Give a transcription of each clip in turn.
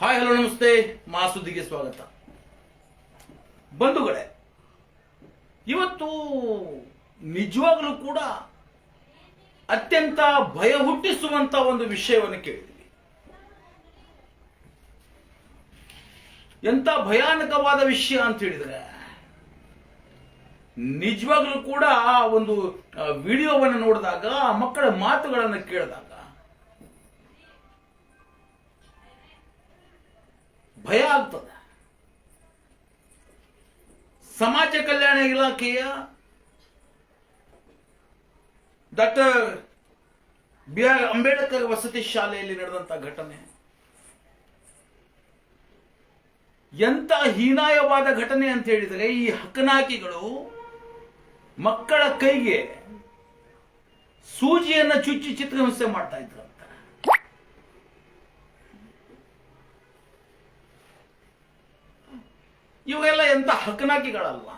Hi, hello, ನಮಸ್ತೆ. ಮಾ ಸುದ್ದಿಗೆ ಸ್ವಾಗತ. ಬಂಧುಗಳೇ, ಇವತ್ತು ನಿಜವಾಗ್ಲೂ ಕೂಡ ಅತ್ಯಂತ ಭಯ ಹುಟ್ಟಿಸುವಂತ ಒಂದು ವಿಷಯವನ್ನು ಕೇಳಿದ್ವಿ. ಎಂತ ಭಯಾನಕವಾದ ವಿಷಯ ಅಂತ ಹೇಳಿದ್ರೆ, ನಿಜವಾಗ್ಲೂ ಕೂಡ ಆ ಒಂದು ವಿಡಿಯೋವನ್ನು ನೋಡಿದಾಗ ಮಕ್ಕಳ ಮಾತುಗಳನ್ನು ಕೇಳಿದಾಗ ಭಯ ಆಗ್ತದೆ. ಸಮಾಜ ಕಲ್ಯಾಣ ಇಲಾಖೆಯ ಡಾಕ್ಟರ್ ಬಿ ಆರ್ ಅಂಬೇಡ್ಕರ್ ವಸತಿ ಶಾಲೆಯಲ್ಲಿ ನಡೆದಂತ ಘಟನೆ. ಎಂತ ಹೀನಾಯವಾದ ಘಟನೆ ಅಂತ ಹೇಳಿದರೆ ಈ ಹಕ್ಕನಾಕಿಗಳು ಮಕ್ಕಳ ಕೈಗೆ ಸೂಜಿಯನ್ನ ಚುಚ್ಚಿ ಚಿತ್ರಹಿಂಸೆ ಮಾಡ್ತಾ ಇದ್ರಂತ ಇವೆಲ್ಲ ಎಂತ ಹಕ್ಕನಾಕಿಗಳಲ್ವಾ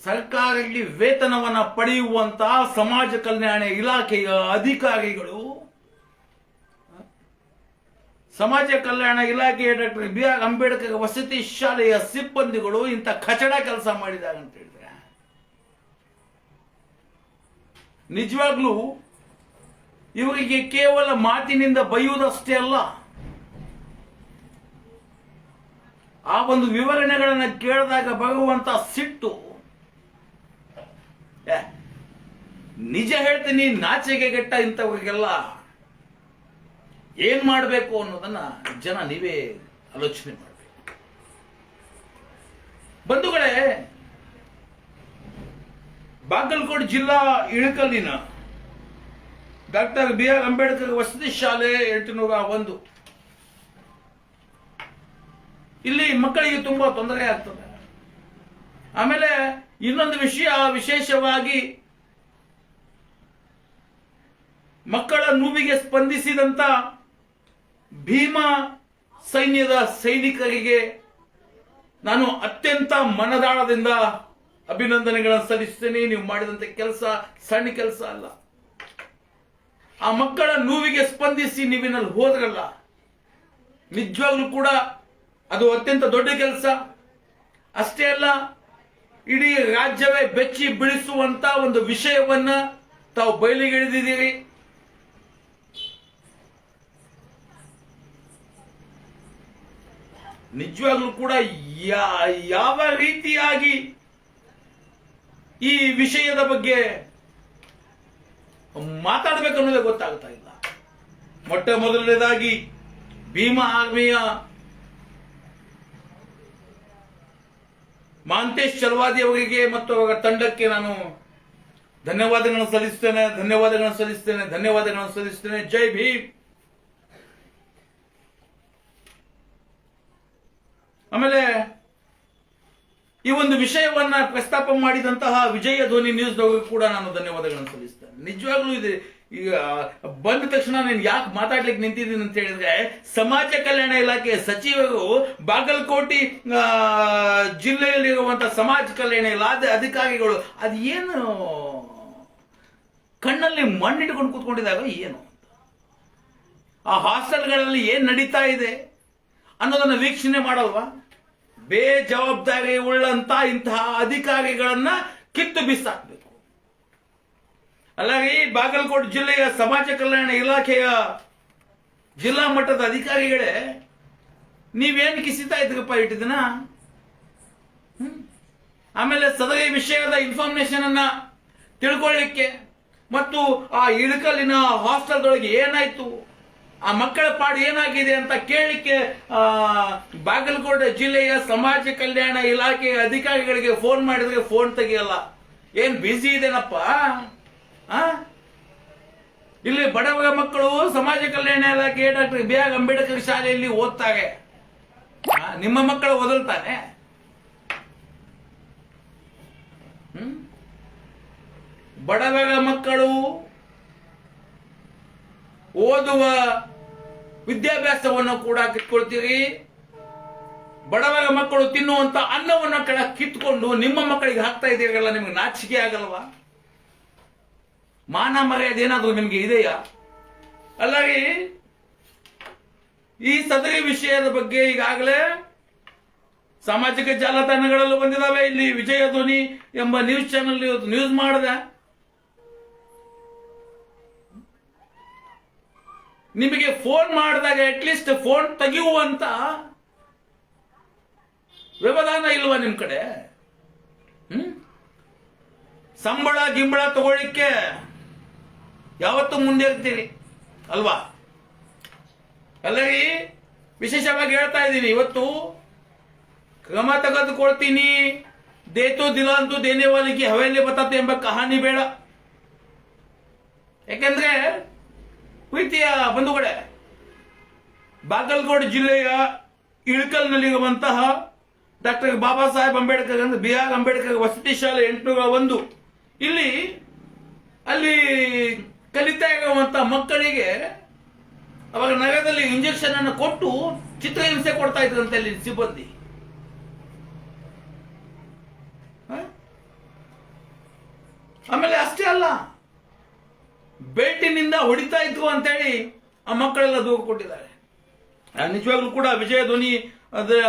ಸರ್ಕಾರದಲ್ಲಿ ವೇತನವನ್ನು ಪಡೆಯುವಂತಹ ಸಮಾಜ ಕಲ್ಯಾಣ ಇಲಾಖೆಯ ಅಧಿಕಾರಿಗಳು ಸಮಾಜ ಕಲ್ಯಾಣ ಇಲಾಖೆಯ ಡಾಕ್ಟರ್ ಬಿ ಆರ್ ಅಂಬೇಡ್ಕರ್ ವಸತಿ ಶಾಲೆಯ ಸಿಬ್ಬಂದಿಗಳು ಇಂಥ ಕಚಡ ಕೆಲಸ ಮಾಡಿದ್ದಾರೆ ಅಂತ ಹೇಳಿದ್ರೆ, ನಿಜವಾಗ್ಲೂ ಇವರಿಗೆ ಕೇವಲ ಮಾತಿನಿಂದ ಬೈಯುವುದಷ್ಟೇ ಅಲ್ಲ. ಆ ಒಂದು ವಿವರಣೆಗಳನ್ನು ಕೇಳಿದಾಗ ಬರುವಂತ ಸಿಟ್ಟು. ನಿಜ ಹೇಳ್ತೀನಿ ನಾಚೆಗೆ ಗೆಟ್ಟ ಇಂಥವರಿಗೆಲ್ಲ ಏನ್ ಮಾಡಬೇಕು ಅನ್ನೋದನ್ನ ಜನ ನೀವೇ ಆಲೋಚನೆ ಮಾಡಬೇಕು. ಬಂಧುಗಳೇ, ಬಾಗಲಕೋಟೆ ಜಿಲ್ಲಾ ಇಳಕಲ್ಲಿನ ಡಾಕ್ಟರ್ ಬಿ ಆರ್ ಅಂಬೇಡ್ಕರ್ ವಸತಿ ಶಾಲೆ ಎಂಟುನೂರ ಒಂದು. ಇಲ್ಲಿ ಮಕ್ಕಳಿಗೆ ತುಂಬಾ ತೊಂದರೆ ಆಗ್ತದೆ. ಆಮೇಲೆ ಇನ್ನೊಂದು ವಿಷಯ ವಿಶೇಷವಾಗಿ ಮಕ್ಕಳ ನೋವಿಗೆ ಸ್ಪಂದಿಸಿದಂತ ಭೀಮಾ ಸೈನ್ಯದ ಸೈನಿಕರಿಗೆ ನಾನು ಅತ್ಯಂತ ಮನದಾಳದಿಂದ ಅಭಿನಂದನೆಗಳನ್ನು ಸಲ್ಲಿಸ್ತೇನೆ ನೀವು ಮಾಡಿದಂತ ಕೆಲಸ ಸಣ್ಣ ಕೆಲಸ ಅಲ್ಲ. ಆ ಮಕ್ಕಳ ನೋವಿಗೆ ಸ್ಪಂದಿಸಿ ನೀವಿನಲ್ಲಿ ಹೋದ್ರಲ್ಲ, ನಿಜವಾಗ್ಲೂ ಕೂಡ ಅದು ಅತ್ಯಂತ ದೊಡ್ಡ ಕೆಲಸ. ಅಷ್ಟೇ ಅಲ್ಲ, ಇಡೀ ರಾಜ್ಯವೇ ಬೆಚ್ಚಿ ಬಿಡಿಸುವಂತ ಒಂದು ವಿಷಯವನ್ನ ತಾವು ಬಯಲಿಗೆಳೆದಿದ್ದೀರಿ ನಿಜವಾಗ್ಲೂ ಕೂಡ ಯಾವ ರೀತಿಯಾಗಿ ಈ ವಿಷಯದ ಬಗ್ಗೆ ಮಾತಾಡಬೇಕು ಅನ್ನೋದೇ ಗೊತ್ತಾಗ್ತಾ ಇಲ್ಲ. ಮೊಟ್ಟ ಮೊದಲನೇದಾಗಿ ಭೀಮಾ ಆರ್ಮಿಯ ಮಾಂತೇಶ್ ಚಲವಾದಿ ಅವರಿಗೆ ಮತ್ತು ಅವರ ತಂಡಕ್ಕೆ ನಾನು ಧನ್ಯವಾದಗಳನ್ನು ಸಲ್ಲಿಸ್ತೇನೆ ಧನ್ಯವಾದಗಳನ್ನು ಸಲ್ಲಿಸ್ತೇನೆ ಧನ್ಯವಾದಗಳನ್ನು ಸಲ್ಲಿಸ್ತೇನೆ. ಜೈ ಭೀಮ್. ಆಮೇಲೆ ಈ ಒಂದು ವಿಷಯವನ್ನ ಪ್ರಸ್ತಾಪ ಮಾಡಿದಂತಹ ವಿಜಯ ಧ್ವನಿ ನ್ಯೂಸ್ ಕೂಡ ನಾನು ಧನ್ಯವಾದಗಳನ್ನು ಸಲ್ಲಿಸ್ತೇನೆ. ನಿಜವಾಗ್ಲೂ ಇದೆ ಈಗ ಬಂದ ತಕ್ಷಣ ನೀನು ಯಾಕೆ ಮಾತಾಡ್ಲಿಕ್ಕೆ ನಿಂತಿದ್ದೀನಿ ಅಂತ ಹೇಳಿದ್ರೆ, ಸಮಾಜ ಕಲ್ಯಾಣ ಇಲಾಖೆ ಸಚಿವರು ಬಾಗಲಕೋಟೆ ಜಿಲ್ಲೆಯಲ್ಲಿರುವಂತಹ ಸಮಾಜ ಕಲ್ಯಾಣ ಇಲಾಖೆ ಅಧಿಕಾರಿಗಳು ಅದು ಏನು ಕಣ್ಣಲ್ಲಿ ಮಣ್ಣಿಟ್ಕೊಂಡು ಕೂತ್ಕೊಂಡಿದಾಗ ಏನು ಆ ಹಾಸ್ಟೆಲ್ಗಳಲ್ಲಿ ಏನ್ ನಡೀತಾ ಇದೆ ಅನ್ನೋದನ್ನ ವೀಕ್ಷಣೆ ಮಾಡಲ್ವಾ? ಬೇಜವಾಬ್ದಾರಿ ಉಳ್ಳಂತ ಇಂತಹ ಅಧಿಕಾರಿಗಳನ್ನ ಕಿತ್ತು ಬಿಸಾಕ್ಬೇಕು. ಅಲ್ಲಾಗಿ ಬಾಗಲಕೋಟೆ ಜಿಲ್ಲೆಯ ಸಮಾಜ ಕಲ್ಯಾಣ ಇಲಾಖೆಯ ಜಿಲ್ಲಾ ಮಟ್ಟದ ಅಧಿಕಾರಿಗಳೇ, ನೀವೇನು ಕಿಸಿತಾ ಇದ್ರಪ್ಪ ಇಟ್ಟು ದಿನ? ಆಮೇಲೆ ಸದರಿ ವಿಷಯದ ಇನ್ಫಾರ್ಮೇಶನ್ ಅನ್ನ ತಿಳ್ಕೊಳ್ಳಿಕ್ಕೆ ಮತ್ತು ಆ ಇಳಕಲ್ಲಿನ ಹಾಸ್ಟೆಲ್ದೊಳಗೆ ಏನಾಯ್ತು? ಆ ಮಕ್ಕಳ ಪಾಡು ಏನಾಗಿದೆ ಅಂತ ಕೇಳಿಕ್ಕೆ ಆ, ಬಾಗಲಕೋಟೆ ಜಿಲ್ಲೆಯ ಸಮಾಜ ಕಲ್ಯಾಣ ಇಲಾಖೆಯ ಅಧಿಕಾರಿಗಳಿಗೆ ಫೋನ್ ಮಾಡಿದ್ರೆ ಫೋನ್ ತೆಗಿಯಲ್ಲ. ಏನ್ ಬ್ಯುಸಿ ಇದೆನಪ್ಪ? ಆ? ಇಲ್ಲಿ ಬಡವ ಮಕ್ಕಳು ಸಮಾಜ ಕಲ್ಯಾಣ ಇಲಾಖೆ ಡಾಕ್ಟರ್ ಬಿ ಆರ್ ಅಂಬೇಡ್ಕರ್ ಶಾಲೆಯಲ್ಲಿ ಓದ್ತಾರೆ ನಿಮ್ಮ ಮಕ್ಕಳು ಓದಲ್ತಾನೆ? ಬಡವರ ಮಕ್ಕಳು ಓದುವ ವಿದ್ಯಾಭ್ಯಾಸವನ್ನು ಕೂಡ ಕಿತ್ಕೊಳ್ತೀರಿ. ಬಡವರ ಮಕ್ಕಳು ತಿನ್ನುವಂತ ಅನ್ನವನ್ನು ಕಡ ಕಿತ್ಕೊಂಡು ನಿಮ್ಮ ಮಕ್ಕಳಿಗೆ ಹಾಕ್ತಾ ಇದ್ದೀರಲ್ಲ, ನಿಮ್ಗೆ ನಾಚಿಕೆ ಆಗಲ್ವಾ? ಮಾನ ಮರ್ಯಾದೆ ಏನಾದರೂ ನಿಮ್ಗೆ ಇದೆಯಾ? ಅಲ್ಲಾಗಿ ಈ ಸದರಿ ವಿಷಯದ ಬಗ್ಗೆ ಈಗಾಗಲೇ ಸಾಮಾಜಿಕ ಜಾಲತಾಣಗಳಲ್ಲೂ ಬಂದಿದಾವೆ. ಇಲ್ಲಿ ವಿಜಯ ಧ್ವನಿ ಎಂಬ ನ್ಯೂಸ್ ಚಾನೆಲ್ ನ್ಯೂಸ್ ಮಾಡಿದೆ. ನಿಮಗೆ ಫೋನ್ ಮಾಡಿದಾಗ ಅಟ್ಲೀಸ್ಟ್ ಫೋನ್ ತೆಗೆಯುವಂತ ವ್ಯವಧಾನ ಇಲ್ವಾ ನಿಮ್ ಕಡೆ? ಹ್ಮ್? ಸಂಬಳ, ಗಿಂಬಳ ತಗೊಳ್ಳಿಕ್ಕೆ ಯಾವತ್ತು ಮುಂದೆ ಇರ್ತೀರಿ ಅಲ್ವಾ ಅಲ್ಲರಿ ವಿಶೇಷವಾಗಿ ಹೇಳ್ತಾ ಇದ್ದೀನಿ, ಇವತ್ತು ಕ್ರಮ ತೆಗೆದುಕೊಳ್ತೀನಿ. ದೇತು ದಿಲ ಅಂತೂ ದೇನೆ ವಾಲಿಗೆ ಹವೇಲಿ ಬತ್ತೆ ಎಂಬ ಕಹಾನಿ ಬೇಡ. ಯಾಕೆಂದ್ರೆ ಪ್ರೀತಿಯ ಬಂಧುಗಳೇ ಬಾಗಲಕೋಟೆ ಜಿಲ್ಲೆಯ ಇಳಕಲ್ನಲ್ಲಿರುವಂತಹ ಡಾಕ್ಟರ್ ಬಾಬಾ ಸಾಹೇಬ್ ಅಂಬೇಡ್ಕರ್ ಅಂದ್ರೆ ಬಿ ಆರ್ ಅಂಬೇಡ್ಕರ್ ವಸತಿ ಶಾಲೆ ಎಂಟುನೂರ ಒಂದು. ಇಲ್ಲಿ, ಅಲ್ಲಿ ಕಲಿತಾ ಇರುವಂತಹ ಮಕ್ಕಳಿಗೆ ಅವಾಗ ನಗರದಲ್ಲಿ ಇಂಜೆಕ್ಷನ್ ಅನ್ನು ಕೊಟ್ಟು ಚಿತ್ರಹಿಂಸೆ ಕೊಡ್ತಾ ಇದ್ರಂತೆ ಅಲ್ಲಿ ಸಿಬ್ಬಂದಿ? ಆಮೇಲೆ ಅಷ್ಟೇ ಅಲ್ಲ. ಬೇಟಿನಿಂದ ಹೊಡಿತಾ ಇದ್ರು ಅಂತೇಳಿ ಆ ಮಕ್ಕಳೆಲ್ಲ ದೂರು ಕೊಟ್ಟಿದ್ದಾರೆ. ನಿಜವಾಗ್ಲೂ ಕೂಡ ವಿಜಯ ಧ್ವನಿ ಅದರ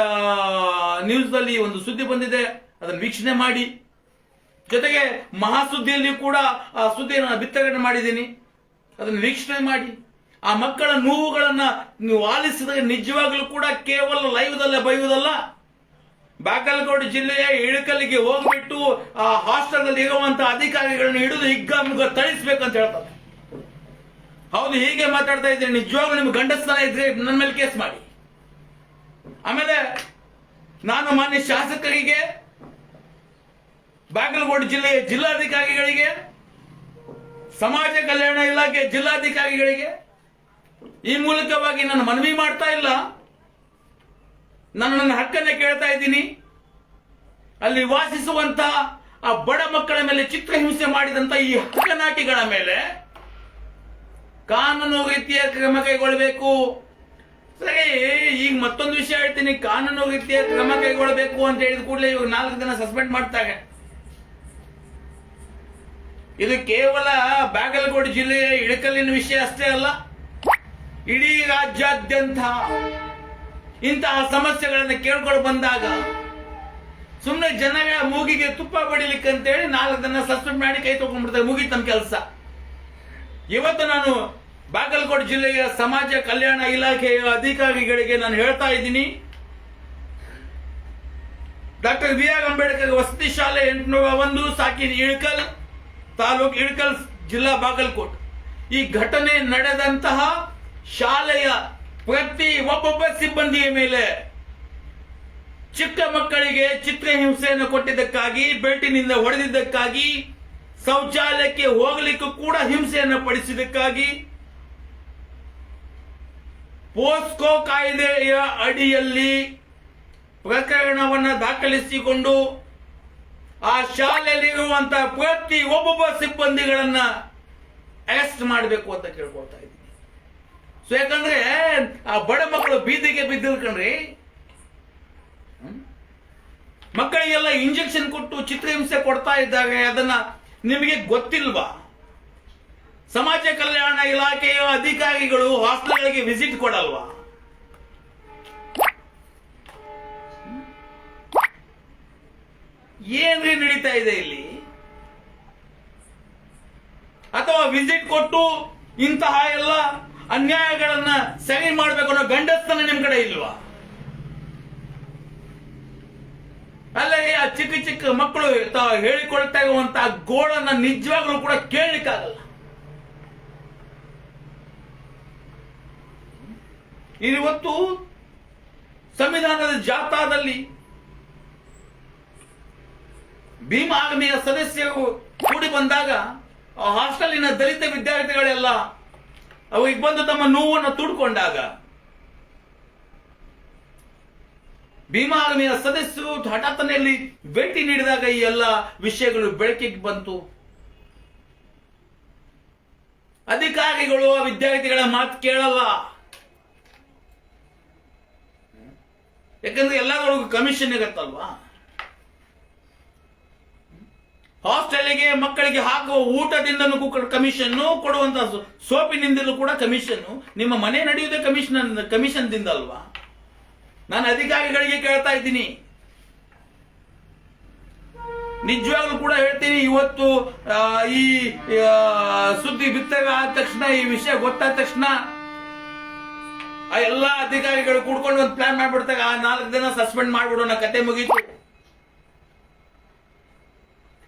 ನ್ಯೂಸ್ ಅಲ್ಲಿ ಒಂದು ಸುದ್ದಿ ಬಂದಿದೆ, ಅದನ್ನು ವೀಕ್ಷಣೆ ಮಾಡಿ. ಜೊತೆಗೆ ಮಹಾಸುದ್ದಿಯಲ್ಲಿ ಕೂಡ ಆ ಸುದ್ದಿಯನ್ನು ಬಿತ್ತರಣೆ ಮಾಡಿದ್ದೀನಿ. ಅದನ್ನು ವೀಕ್ಷಣೆ ಮಾಡಿ. ಆ ಮಕ್ಕಳ ನೋವುಗಳನ್ನ ನೀವು ಆಲಿಸಿದಾಗ ನಿಜವಾಗ್ಲೂ ಕೂಡ ಕೇವಲ ಲೈವ್ದಲ್ಲೇ ಬೈಯುವುದಲ್ಲ. ಬಾಗಲಕೋಟೆ ಜಿಲ್ಲೆಯ ಇಳಕಲ್ಲಿಗೆ ಹೋಗ್ಬಿಟ್ಟು ಆ ಹಾಸ್ಟೆಲ್ನಲ್ಲಿ ಇರುವಂತಹ ಅಧಿಕಾರಿಗಳನ್ನ ಹಿಡಿದು ಹಿಗ್ಗಾಮುಗ್ಗ ತಳಿಸ್ಬೇಕಂತ ಹೇಳ್ತಾರೆ. ಹೌದು, ಹೀಗೆ ಮಾತಾಡ್ತಾ ಇದ್ರೆ ನಿಜವಾಗ್ಲೂ ನಿಮ್ಗೆ ಗಂಡಸ್ತನ ಇದ್ರೆ ನನ್ನ ಮೇಲೆ ಕೇಸ್ ಮಾಡಿ. ಆಮೇಲೆ ನಾನು ಮಾನ್ಯ ಶಾಸಕರಿಗೆ, ಬಾಗಲಕೋಟೆ ಜಿಲ್ಲೆಯ ಜಿಲ್ಲಾಧಿಕಾರಿಗಳಿಗೆ, ಸಮಾಜ ಕಲ್ಯಾಣ ಇಲಾಖೆ ಜಿಲ್ಲಾಧಿಕಾರಿಗಳಿಗೆ ಈ ಮೂಲಕವಾಗಿ ನಾನು ಮನವಿ ಮಾಡ್ತಾ ಇಲ್ಲ. ನಾನು ನನ್ನ ಹಕ್ಕನ್ನೇ ಕೇಳ್ತಾ ಇದ್ದೀನಿ. ಅಲ್ಲಿ ವಾಸಿಸುವಂತ ಆ ಬಡ ಮಕ್ಕಳ ಮೇಲೆ ಚಿತ್ರಹಿಂಸೆ ಮಾಡಿದಂತ ಈ ಹಕ್ಕನಾಟಿಗಳ ಮೇಲೆ ಕಾನೂನು ರೀತಿಯ ಕ್ರಮ ಕೈಗೊಳ್ಳಬೇಕು. ಸರಿ, ಈಗ ಮತ್ತೊಂದು ವಿಷಯ ಹೇಳ್ತೀನಿ. ಕಾನೂನು ರೀತಿಯ ಕ್ರಮ ಕೈಗೊಳ್ಳಬೇಕು ಅಂತ ಹೇಳಿದ ಕೂಡಲೇ ಇವಾಗ ನಾಲ್ಕು ದಿನ ಸಸ್ಪೆಂಡ್ ಮಾಡ್ತಾರೆ. ಇದು ಕೇವಲ ಬಾಗಲಕೋಟೆ ಜಿಲ್ಲೆಯ ಇಳಕಲ್ಲಿನ ವಿಷಯ ಅಷ್ಟೇ ಅಲ್ಲ, ಇಡೀ ರಾಜ್ಯಾದ್ಯಂತ ಇಂತಹ ಸಮಸ್ಯೆಗಳನ್ನು ಕೇಳ್ಕೊಂಡು ಬಂದಾಗ ಸುಮ್ಮನೆ ಜನಗಳ ಮೂಗಿಗೆ ತುಪ್ಪ ಬಡಿಲಿಕ್ಕೆ ಅಂತೇಳಿ ನಾಲ್ಕು ದಿನ ಸಸ್ಪೆಂಡ್ ಮಾಡಿ ಕೈ ತಗೊಂಡ್ಬಿಡ್ತಾರೆ. ಮುಗಿತು ನಮ್ಮ ಕೆಲಸ. ಇವತ್ತು ನಾನು ಬಾಗಲಕೋಟೆ ಜಿಲ್ಲೆಯ ಸಮಾಜ ಕಲ್ಯಾಣ ಇಲಾಖೆಯ ಅಧಿಕಾರಿಗಳಿಗೆ ನಾನು ಹೇಳ್ತಾ ಇದ್ದೀನಿ. ಡಾಕ್ಟರ್ ಬಿ ಆರ್ ಅಂಬೇಡ್ಕರ್ ವಸತಿ ಶಾಲೆ ಎಂಟುನೂರ ಒಂದು, ಸಾಕಿನ ಇಳಕಲ್ ತಾಲೂಕ್ ಇಳಕಲ್ ಜಿಲ್ಲಾ ಬಾಗಲಕೋಟ್. ಈ ಘಟನೆ ನಡೆದಂತಹ ಶಾಲೆಯ ಪ್ರತಿ ಒಬ್ಬೊಬ್ಬ ಸಿಬ್ಬಂದಿಯ ಮೇಲೆ ಚಿಕ್ಕ ಮಕ್ಕಳಿಗೆ ಚಿತ್ರಹಿಂಸೆಯನ್ನು ಕೊಟ್ಟಿದ್ದಕ್ಕಾಗಿ ಬೆಲ್ಟಿನಿಂದ ಹೊಡೆದಿದ್ದಕ್ಕಾಗಿ, ಶೌಚಾಲಯಕ್ಕೆ ಹೋಗಲಿಕ್ಕೂ ಕೂಡ ಹಿಂಸೆಯನ್ನು ಪಡಿಸಿದ್ದಕ್ಕಾಗಿ ಪೋಸ್ಕೋ ಕಾಯ್ದೆಯ ಅಡಿಯಲ್ಲಿ ಪ್ರಕರಣವನ್ನು ದಾಖಲಿಸಿಕೊಂಡು ಆ ಶಾಲೆಯಲ್ಲಿರುವಂತಹ ಪ್ರತಿ ಒಬ್ಬೊಬ್ಬ ಸಿಬ್ಬಂದಿಗಳನ್ನ ಅರೆಸ್ಟ್ ಮಾಡಬೇಕು ಅಂತ ಕೇಳ್ಕೊಳ್ತಾ ಇದ್ದೀನಿ. ಸೊ ಯಾಕಂದ್ರೆ, ಆ ಬಡ ಮಕ್ಕಳು ಬೀದಿಗೆ ಬಿದ್ದಿರ್ಕಣ್ರಿ? ಮಕ್ಕಳಿಗೆಲ್ಲ ಇಂಜೆಕ್ಷನ್ ಕೊಟ್ಟು ಚಿತ್ರಹಿಂಸೆ ಕೊಡ್ತಾ ಇದ್ದಾಗ ಅದನ್ನ ನಿಮಗೆ ಗೊತ್ತಿಲ್ವಾ? ಸಮಾಜ ಕಲ್ಯಾಣ ಇಲಾಖೆಯ ಅಧಿಕಾರಿಗಳು ಹಾಸ್ಟೆಲ್ಗಳಿಗೆ ವಿಸಿಟ್ ಕೊಡಲ್ವಾ? ಏನ್ರಿ ನಡೀತಾ ಇದೆ ಇಲ್ಲಿ? ಅಥವಾ ವಿಸಿಟ್ ಕೊಟ್ಟು ಇಂತಹ ಎಲ್ಲ ಅನ್ಯಾಯಗಳನ್ನ ಸರಿ ಮಾಡಬೇಕು ಅನ್ನೋ ಗಂಡಸ್ತನ ನಿಮ್ ಕಡೆ ಇಲ್ವಾ? ಅಲ್ಲೇ ಆ ಚಿಕ್ಕ ಚಿಕ್ಕ ಮಕ್ಕಳು ಹೇಳಿಕೊಳ್ತಾ ಇರುವಂತಹ ಗೋಳನ್ನ ನಿಜವಾಗ್ಲೂ ಕೂಡ ಕೇಳಲಿಕ್ಕಾಗಲ್ಲ. ಇವತ್ತು ಸಂವಿಧಾನದ ಜಾಥಾದಲ್ಲಿ ಭೀಮ ಆರ್ಮಿಯ ಸದಸ್ಯರು ಕೂಡಿ ಬಂದಾಗ ಹಾಸ್ಟೆಲಿನ ದಲಿತ ವಿದ್ಯಾರ್ಥಿಗಳೆಲ್ಲ ಅವರಿಗೆ ಬಂದು ತಮ್ಮ ನೋವನ್ನು ತುಡ್ಕೊಂಡಾಗ ಭೀಮಾ ಸದಸ್ಯರು ಹಠಾತ್ತನೆಯಲ್ಲಿ ಭೇಟಿ ನೀಡಿದಾಗ ಈ ಎಲ್ಲ ವಿಷಯಗಳು ಬೆಳಕಿಗೆ ಬಂತು. ಅಧಿಕಾರಿಗಳು ಆ ವಿದ್ಯಾರ್ಥಿಗಳ ಮಾತು ಕೇಳಲ್ಲ. ಯಾಕಂದ್ರೆ ಎಲ್ಲದರೊಳಗೂ ಕಮಿಷನ್ ಇರುತ್ತಲ್ವಾ? ಹಾಸ್ಟೆಲ್ಗೆ ಮಕ್ಕಳಿಗೆ ಹಾಕುವ ಊಟದಿಂದಲೂ ಕೂಡ ಕಮಿಷನ್ ಕೊಡುವಂತ ಸೋ- ಸೋಪಿನಿಂದಲೂ ಕೂಡ ಕಮಿಷನ್ನು ನಿಮ್ಮ ಮನೆ ನಡೆಯುವುದೇ ಕಮಿಷನ್ ಕಮಿಷನ್ದಿಂದ ಅಲ್ವಾ ನಾನು ಅಧಿಕಾರಿಗಳಿಗೆ ಕೇಳ್ತಾ ಇದ್ದೀನಿ. ನಿಜವಾಗ್ಲೂ ಕೂಡ ಹೇಳ್ತೀನಿ, ಇವತ್ತು ಈ ಸುದ್ದಿ ಬಿತ್ತಗ ಆದ ತಕ್ಷಣ, ಈ ವಿಷಯ ಗೊತ್ತಾದ ತಕ್ಷಣ ಆ ಎಲ್ಲಾ ಅಧಿಕಾರಿಗಳು ಕೂಡ್ಕೊಂಡು ಒಂದು ಪ್ಲಾನ್ ಮಾಡ್ಬಿಡ್ತಾಗ, ಆ ನಾಲ್ಕು ದಿನ ಸಸ್ಪೆಂಡ್ ಮಾಡ್ಬಿಡೋಣ ಕತೆ ಮುಗೀತು.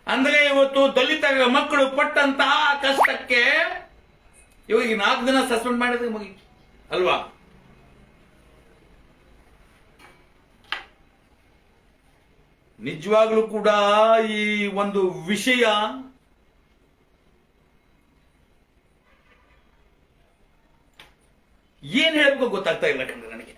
ಅಂದ್ರೆ ಇವತ್ತು ದಲಿತ ಮಕ್ಕಳು ಪಟ್ಟಂತಹ ಕಷ್ಟಕ್ಕೆ ಇವಾಗ ನಾಲ್ಕು ದಿನ ಸಸ್ಪೆಂಡ್ ಮಾಡಿದ್ರೆ ಮುಗೀತು, ಅಲ್ವಾ? ನಿಜವಾಗ್ಲೂ ಕೂಡ ಈ ಒಂದು ವಿಷಯ ಏನ್ ಹೇಳ್ಬೇಕು ಗೊತ್ತಾಗ್ತಾ ಇಲ್ಲ ಕಂಡ್ರೆ ನನಗೆ.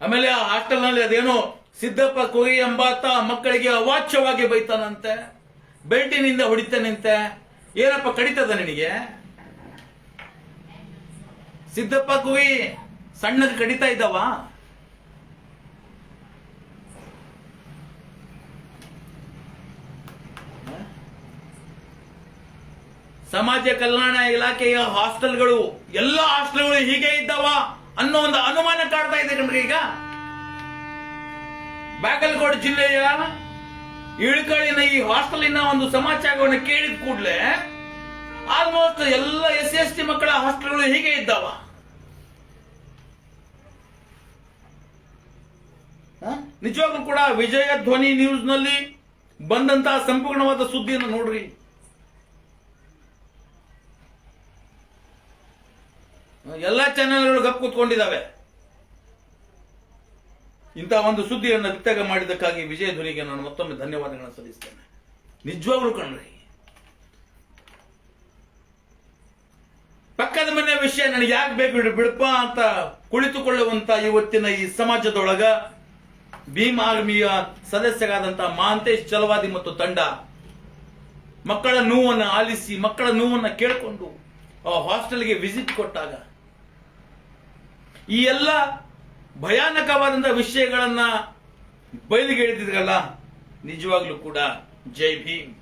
ಆಮೇಲೆ ಆ ಹಾಸ್ಟೆಲ್ನಲ್ಲಿ ಅದೇನೋ, ಸಿದ್ದಪ್ಪ ಕೊಗಿ ಎಂಬಾತ ಮಕ್ಕಳಿಗೆ ಅವಾಚ್ಯವಾಗಿ ಬೈತಾನಂತೆ ಬೆಲ್ಟಿನಿಂದ ಹೊಡಿತಾನಂತೆ, ಏನಪ್ಪ ಕಡಿತದ ನಿನಗೆ? ಸಿದ್ದಪ್ಪ ಕುವಿ ಸಣ್ಣದ ಕಡಿತಾ ಇದ್ದಾವ? ಸಮಾಜ ಕಲ್ಯಾಣ ಇಲಾಖೆಯ ಹಾಸ್ಟೆಲ್ಗಳು, ಎಲ್ಲ ಹಾಸ್ಟೆಲ್ಗಳು ಹೀಗೆ ಇದ್ದಾವ ಅನ್ನೋ ಒಂದು ಅನುಮಾನ ಕಾಡ್ತಾ ಇದೆ ಕಣ್ರಿ ಈಗ. ಬಾಗಲಕೋಟೆ ಜಿಲ್ಲೆಯ ಇಳ್ಕಳಿನ ಈ ಹಾಸ್ಟೆಲಿನ ಒಂದು ಸಮಾಚಾರವನ್ನು ಕೇಳಿದ ಕೂಡಲೇ ಆಲ್ಮೋಸ್ಟ್ ಎಲ್ಲ ಎಸ್ ಎಸ್ ಟಿ ಮಕ್ಕಳ ಹಾಸ್ಟೆಲ್ಗಳು ಹೀಗೆ ಇದ್ದಾವ? ನಿಜವಾಗ್ಲೂ ಕೂಡ ವಿಜಯ ಧ್ವನಿ ನ್ಯೂಸ್ನಲ್ಲಿ ಬಂದಂತಹ ಸಂಪೂರ್ಣವಾದ ಸುದ್ದಿಯನ್ನು ನೋಡ್ರಿ. ಎಲ್ಲ ಚಾನೆಲ್ಗಳು ಗಪ್ ಕೂತ್ಕೊಂಡಿದ್ದಾವೆ. ಇಂಥ ಒಂದು ಸುದ್ದಿಯನ್ನು ಬಿತ್ತಗ ಮಾಡಿದ್ದಕ್ಕಾಗಿ ವಿಜಯ ಧ್ವನಿಗೆ ನಾನು ಮತ್ತೊಮ್ಮೆ ಧನ್ಯವಾದಗಳನ್ನು ಸಲ್ಲಿಸ್ತೇನೆ. ನಿಜವಾಗ್ಲೂ ಕಣ್ರಿ. ಪಕ್ಕದ ಮನೆ ವಿಷಯ ನನಗೆ ಯಾಕೆ ಬೇಕು ಬಿಡು ಬಿಡಪ್ಪ ಅಂತ ಕುಳಿತುಕೊಳ್ಳುವಂತ ಇವತ್ತಿನ ಈ ಸಮಾಜದೊಳಗ ಭೀಮ್ ಆರ್ಮಿಯ ಸದಸ್ಯರಾದಂತಹ ಮಾಂತೇಶ್ ಚಲವಾದಿ ಮತ್ತು ತಂಡ ಮಕ್ಕಳ ನೋವನ್ನು ಆಲಿಸಿ ಮಕ್ಕಳ ನೋವನ್ನು ಕೇಳಿಕೊಂಡು ಆ ಹಾಸ್ಟೆಲ್ಗೆ ವಿಸಿಟ್ ಕೊಟ್ಟಾಗ ಈ ಎಲ್ಲ ಭಯಾನಕವಾದಂತಹ ವಿಷಯಗಳನ್ನ ಬಯಲಿಗೆ ಎಳೆದಿದ್ರಲ್ಲ ನಿಜವಾಗ್ಲೂ ಕೂಡ ಜೈ ಭೀಮ್.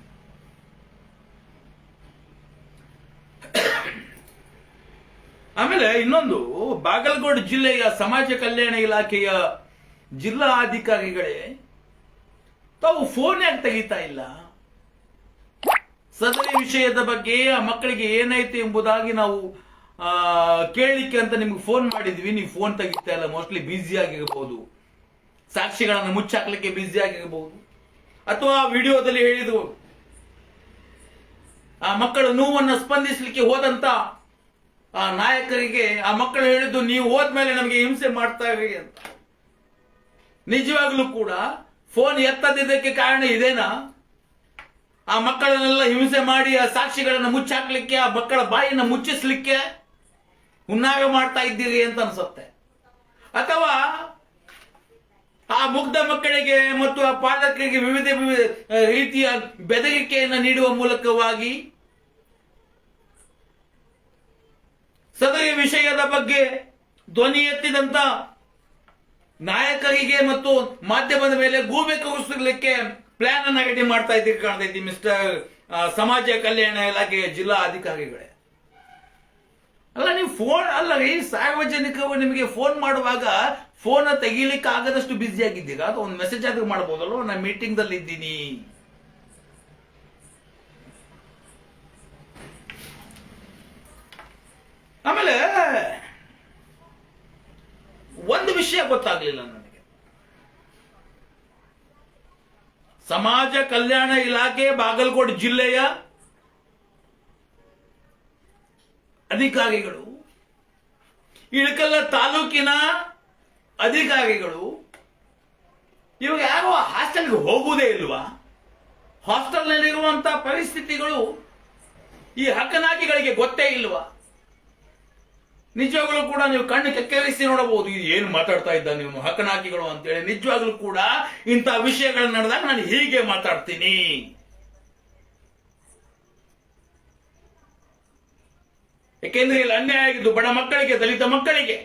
ಆಮೇಲೆ ಇನ್ನೊಂದು, ಬಾಗಲಕೋಟೆ ಜಿಲ್ಲೆಯ ಸಮಾಜ ಕಲ್ಯಾಣ ಇಲಾಖೆಯ ಜಿಲ್ಲಾ ಅಧಿಕಾರಿಗಳೇ, ತಾವು ಫೋನ್ ಯಾಕೆ ತೆಗಿತಾ ಇಲ್ಲ? ಸದರಿ ವಿಷಯದ ಬಗ್ಗೆ ಆ ಮಕ್ಕಳಿಗೆ ಏನಾಯ್ತು ಎಂಬುದಾಗಿ ನಾವು ಕೇಳಲಿಕ್ಕೆ ಅಂತ ನಿಮ್ಗೆ ಫೋನ್ ಮಾಡಿದ್ವಿ. ನೀವು ಫೋನ್ ತೆಗಿತಾ ಇಲ್ಲ. ಮೋಸ್ಟ್ಲಿ ಬ್ಯುಸಿ ಆಗಿರಬಹುದು ಸಾಕ್ಷಿಗಳನ್ನು ಮುಚ್ಚಾಕ್ಲಿಕ್ಕೆ ಬ್ಯುಸಿ ಆಗಿರಬಹುದು ಅಥವಾ ವಿಡಿಯೋದಲ್ಲಿ ಹೇಳಿದ್ರು, ಆ ಮಕ್ಕಳ ನೋವನ್ನು ಸ್ಪಂದಿಸಲಿಕ್ಕೆ ಹೋದಂತ, ಆ ನಾಯಕರಿಗೆ, ಆ ಮಕ್ಕಳು ಹೇಳಿದ್ದು, ನೀವು ಹೋದ್ಮೇಲೆ ನಮಗೆ ಹಿಂಸೆ ಮಾಡ್ತಾ ಇರಿ ಅಂತ. ನಿಜವಾಗ್ಲೂ ಕೂಡ ಫೋನ್ ಎತ್ತದಿದ್ದಕ್ಕೆ ಕಾರಣ ಇದೇನಾ? ಆ ಮಕ್ಕಳನ್ನೆಲ್ಲ ಹಿಂಸೆ ಮಾಡಿ, ಆ ಸಾಕ್ಷಿಗಳನ್ನು ಮುಚ್ಚಾಕ್ಲಿಕ್ಕೆ, ಆ ಮಕ್ಕಳ ಬಾಯಿಯನ್ನು ಮುಚ್ಚಿಸ್ಲಿಕ್ಕೆ ಹುನ್ನಾಗ ಮಾಡ್ತಾ ಇದ್ದೀರಿ ಅಂತ ಅನ್ಸುತ್ತೆ. ಅಥವಾ ಆ ಮುಗ್ಧ ಮಕ್ಕಳಿಗೆ ಮತ್ತು ಆ ಪಾಲಕರಿಗೆ ವಿವಿಧ ವಿವಿಧ ರೀತಿಯ ಬೆದರಿಕೆಯನ್ನು ನೀಡುವ ಮೂಲಕವಾಗಿ ಸದರಿ ವಿಷಯದ ಬಗ್ಗೆ ಧ್ವನಿ ಎತ್ತಿದಂತ ನಾಯಕರಿಗೆ ಮತ್ತು ಮಾಧ್ಯಮದ ಮೇಲೆ ಗೂಬೆ ಕೂರಿಸಲಿಕ್ಕೆ ಪ್ಲಾನ್ ಅನ್ನ ರೆಡಿ ಮಾಡ್ತಾ ಇದ್ದೀರಿ ಕಾಣ್ತೈತಿ ಮಿಸ್ಟರ್ ಸಮಾಜ ಕಲ್ಯಾಣ ಇಲಾಖೆಯ ಜಿಲ್ಲಾ ಅಧಿಕಾರಿಗಳೇ. ಅಲ್ಲ ನೀವು ಫೋನ್ ಅಲ್ಲ, ಈ ಸಾರ್ವಜನಿಕರು ನಿಮಗೆ ಫೋನ್ ಮಾಡುವಾಗ ಫೋನ್ ತೆಗಿಲಿಕ್ಕೆ ಆಗದಷ್ಟು ಬ್ಯುಸಿ ಆಗಿದ್ದೀಗ ಅದು ಒಂದು ಮೆಸೇಜ್ ಆದ್ರೂ ಮಾಡ್ಬೋದಲ್ವ? ನಾನು ಮೀಟಿಂಗ್ ದಲ್ಲಿ ಇದ್ದೀನಿ. ಆಮೇಲೆ, ಒಂದು ವಿಷಯ ಗೊತ್ತಾಗ್ಲಿಲ್ಲ ನನಗೆ. ಸಮಾಜ ಕಲ್ಯಾಣ ಇಲಾಖೆ ಬಾಗಲಕೋಟೆ ಜಿಲ್ಲೆಯ ಅಧಿಕಾರಿಗಳು. ಇಳಕಲ್ಲ ತಾಲೂಕಿನ ಅಧಿಕಾರಿಗಳು. ಇವಾಗ ಯಾರೋ ಹಾಸ್ಟೆಲ್ಗೆ ಹೋಗುವುದೇ ಇಲ್ವಾ? ಹಾಸ್ಟೆಲ್ನಲ್ಲಿರುವಂತಹ ಪರಿಸ್ಥಿತಿಗಳು ಈ ಹಕ್ಕನಾಕಿಗಳಿಗೆ ಗೊತ್ತೇ ಇಲ್ವಾ? ನಿಜವಾಗಲೂ ಕೂಡ ನೀವು ಕಣ್ಣು ಕೆಕ್ಕರಿಸಿ ನೋಡಬಹುದು. ಇದು ಏನು ಮಾತಾಡ್ತಾ ಇದ್ದ ನೀವು ಹಕ್ಕನಾಕಿಗಳು ಅಂತೇಳಿ. ನಿಜವಾಗ್ಲೂ ಕೂಡ ಇಂಥ ವಿಷಯಗಳು ನಡೆದಾಗ ನಾನು ಹೀಗೆ ಮಾತಾಡ್ತೀನಿ. ಯಾಕೆಂದ್ರೆ ಇಲ್ಲಿ ಅನ್ಯಾಯ ಆಗಿದ್ದು ಬಡ ಮಕ್ಕಳಿಗೆ, ದಲಿತ ಮಕ್ಕಳಿಗೆ.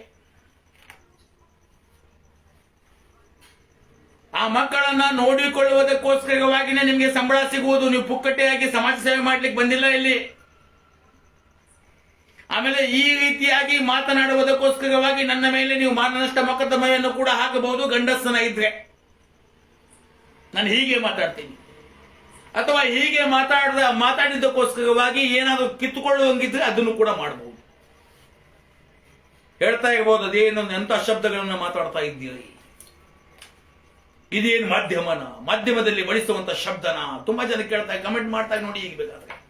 ಆ ಮಕ್ಕಳನ್ನ ನೋಡಿಕೊಳ್ಳುವುದಕ್ಕೋಸ್ಕರವಾಗಿನೇ ನಿಮಗೆ ಸಂಬಳ ಸಿಗುವುದು. ನೀವು ಪುಕ್ಕಟ್ಟೆಯಾಗಿ ಸಮಾಜ ಸೇವೆ ಮಾಡ್ಲಿಕ್ಕೆ ಬಂದಿಲ್ಲ ಇಲ್ಲಿ. ಆಮೇಲೆ ಈ ರೀತಿಯಾಗಿ ಮಾತನಾಡುವುದಕ್ಕೋಸ್ಕರವಾಗಿ ನನ್ನ ಮೇಲೆ ನೀವು ಮಾನನಷ್ಟ ಮೊಕದ್ದಮೆಯನ್ನು ಕೂಡ ಹಾಕಬಹುದು ಗಂಡಸನ ಇದ್ರೆ. ನಾನು ಹೀಗೆ ಮಾತಾಡ್ತೀನಿ. ಅಥವಾ ಹೀಗೆ ಮಾತಾಡದ, ಮಾತಾಡಿದ್ದಕ್ಕೋಸ್ಕರವಾಗಿ ಏನಾದರೂ ಕಿತ್ತುಕೊಳ್ಳುವಂಗಿದ್ರೆ ಅದನ್ನು ಕೂಡ ಮಾಡಬಹುದು. ಹೇಳ್ತಾ ಇರ್ಬೋದು ಅದೇನೊಂದು ಎಂಥ ಶಬ್ದಗಳನ್ನು ಮಾತಾಡ್ತಾ ಇದ್ದೀರಿ? ಇದೇನು ಮಾಧ್ಯಮನ? ಮಾಧ್ಯಮದಲ್ಲಿ ಬಳಸುವಂತ ಶಬ್ದನ? ತುಂಬಾ ಜನ ಕೇಳ್ತಾ ಕಮೆಂಟ್ ಮಾಡ್ತಾ ನೋಡಿ ಈಗ ಬೇಕಾದ್ರೆ.